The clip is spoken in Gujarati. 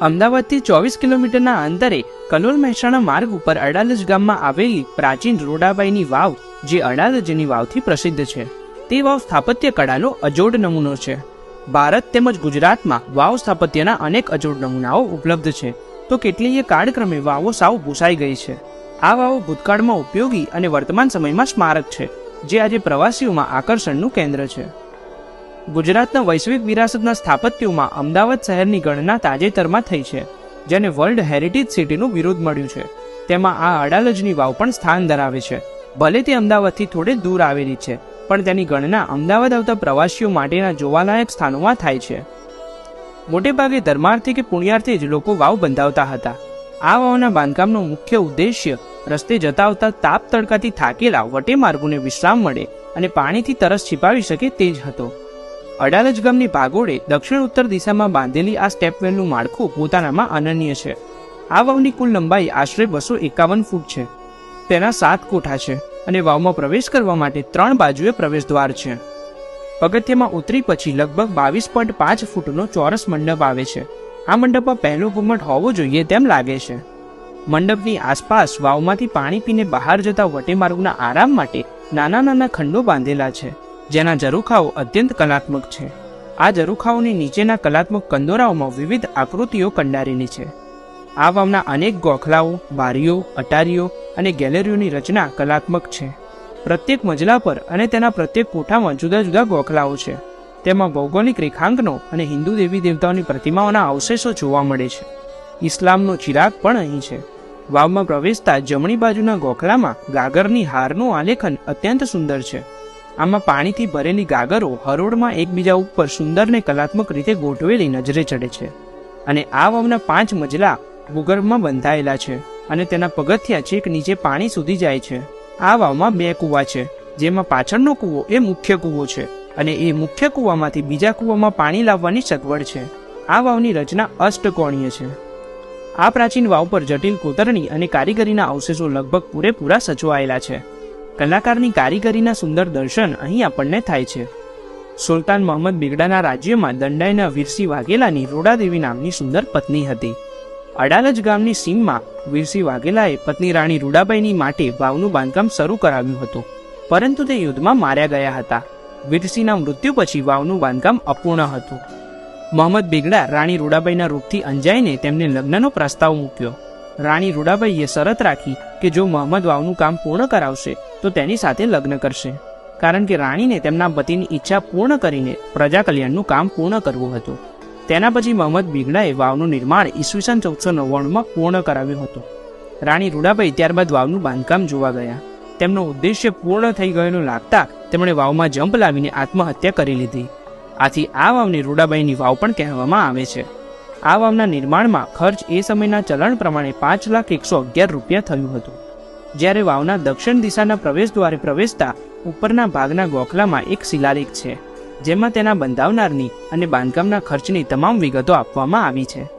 અમદાવાદથી ચોવીસ કિલોમીટરના અંતરે કલોલ મહેસાણા માર્ગ ઉપર અડાલજ ગામમાં આવેલી પ્રાચીન રોડાબાઈની વાવ, જે અડાલજની વાવથી પ્રસિદ્ધ છે. તે વાવ સ્થાપત્ય કળાનો અજોડ નમૂનો છે. ભારત તેમજ ગુજરાતમાં વાવ સ્થાપત્યના અનેક અજોડ નમૂનાઓ ઉપલબ્ધ છે. તો કેટલીય કાળક્રમે વાવો સાવ ભૂસાઈ ગઈ છે. આ વાવો ભૂતકાળમાં ઉપયોગી અને વર્તમાન સમયમાં સ્મારક છે, જે આજે પ્રવાસીઓમાં આકર્ષણનું કેન્દ્ર છે. ગુજરાતના વૈશ્વિક વિરાસતના સ્થાપત્યોમાં અમદાવાદ શહેરની ગણના તાજેતરમાં થઈ છે, જેને વર્લ્ડ હેરિટેજ સિટીનું વિરોધ મળ્યું છે. તેમાં આ અડાલજની વાવ પણ સ્થાન ધરાવે છે. ભલે તે અમદાવાદથી થોડે દૂર આવેલી છે, પણ તેની ગણના અમદાવાદ આવતા પ્રવાસીઓ માટેના જોવાલાયક સ્થાનોમાં થાય છે. મોટેભાગે ધર્માર્થી કે પુણ્યાર્થી જ લોકો વાવ બંધાવતા હતા. આ વાવના બાંધકામનો મુખ્ય ઉદ્દેશ્ય રસ્તે જતા આવતા તાપ તડકાથી થાકેલા વટે માર્ગોને વિશ્રામ મળે અને પાણીથી તરસ છિપાવી શકે તે જ હતો. અડાલજ ગામની ભાગોળે દક્ષિણ ઉત્તર દિશામાં બાંધેલી આ સ્ટેપવેલનું માળખું પોતાનામાં અનન્ય છે. આ વાવની કુલ લંબાઈ આશરે બસો એકાવન ફૂટ છે. તેના સાત કોઠા છે અને વાવમાં પ્રવેશ કરવા માટે ત્રણ બાજુએ પ્રવેશદ્વાર છે. પગથિયામાં ઉતરી પછી લગભગ બાવીસ પોઈન્ટ પાંચ ફૂટનો ચોરસ મંડપ આવે છે. આ મંડપમાં પહેલો ઘુમટ હોવો જોઈએ તેમ લાગે છે. મંડપની આસપાસ વાવમાંથી પાણી પીને બહાર જતા વટેમાર્ગના આરામ માટે નાના નાના ખંડો બાંધેલા છે. જેના ઝરૂખાઓ અત્યંત કલાત્મક છે. આ ઝરૂખાઓની નીચેના કલાત્મક કંદોરાઓમાં વિવિધ આકૃતિઓ કંડારેલી છે. આ વાવના અનેક ગોખલાઓ, બારીઓ, અટારીઓ અને ગેલેરીઓની રચના કલાત્મક છે. પ્રત્યેક મજલા પર અને તેના પ્રત્યેક કોઠામાં જુદા જુદા ગોખલાઓ છે. તેમાં ભૌગોલિક રેખાંકનો અને હિન્દુ દેવી દેવતાઓની પ્રતિમાઓના અવશેષો જોવા મળે છે. ઇસ્લામનો ચિરાગ પણ અહીં છે. વાવમાં પ્રવેશતા જમણી બાજુના ગોખલામાં ગાગરની હારનું આલેખન અત્યંત સુંદર છે. આમાં પાણીથી ભરેલી ગાગરો હરોળમાં એકબીજા ઉપર સુંદર ને કલાત્મક રીતે ગોઠવેલી નજરે ચડે છે. અને આ વાવના પાંચ મજલા ભૂગર્ભમાં બંધાયેલા છે અને તેના પગથિયા છેક નીચે પાણી સુધી જાય છે. આ વાવમાં બે કૂવા છે, જેમાં પાછળનો કૂવો એ મુખ્ય કૂવો છે અને એ મુખ્ય કૂવામાંથી બીજા કૂવામાં પાણી લાવવાની સગવડ છે. આ વાવની રચના અષ્ટકોણીય છે. આ પ્રાચીન વાવ પર જટિલ કોતરણી અને કારીગરીના અવશેષો લગભગ પૂરેપૂરા સચવાયેલા છે. કલાકારની કારીગરીના સુંદર દર્શન અહીં આપણને થાય છે. સુલતાન મોહમ્મદ બેગડાના રાજ્યમાં દંડાઈના વીરસિંહ વાઘેલાની રોડાદેવી નામની સુંદર પત્ની હતી. અડાલજ ગામની સીમમાં વીરસિંહ વાઘેલાએ પત્ની રાણી રૂડાબાઈની માટે વાવનું બાંધકામ શરૂ કરાવ્યું હતું. પરંતુ તે યુદ્ધમાં માર્યા ગયા હતા. વીરસિંહના મૃત્યુ પછી વાવનું બાંધકામ અપૂર્ણ હતું. મોહમ્મદ બેગડા રાણી રૂડાબાઈના રૂપથી અંજાઈને તેમને લગ્નનો પ્રસ્તાવ મૂક્યો. રાણી રૂડાબાઈએ શરત રાખી કે જો મોહમ્મદ વાવનું કામ પૂર્ણ કરાવશે, તો તેની સાથે લગ્ન કરશે. કારણ કે રાણીને તેમના પતિની ઈચ્છા પૂર્ણ કરીને પ્રજા કલ્યાણનું કામ પૂર્ણ કરવું હતું. તેના પછી મોહમ્મદ બિગડાએ વાવનું નિર્માણ ઈસવીસન ચૌદસો નવ્વાણુંમાં પૂર્ણ કરાવ્યું હતું. રાણી રૂડાબાઈ ત્યારબાદ વાવનું બાંધકામ જોવા ગયા. તેમનો ઉદ્દેશ્ય પૂર્ણ થઈ ગયેલું લાગતા તેમણે વાવમાં જંપ લાવીને આત્મહત્યા કરી લીધી. આથી આ વાવને રૂડાબાઈની વાવ પણ કહેવામાં આવે છે. આ વાવના નિર્માણમાં ખર્ચ એ સમયના ચલણ પ્રમાણે પાંચ લાખ એકસો અગિયાર રૂપિયા થયું હતું. જ્યારે વાવના દક્ષિણ દિશાના પ્રવેશ દ્વારે પ્રવેશતા ઉપરના ભાગના ગોખલામાં એક શિલાલેખ છે, જેમાં તેના બંધાવનારની અને બાંધકામના ખર્ચની તમામ વિગતો આપવામાં આવી છે.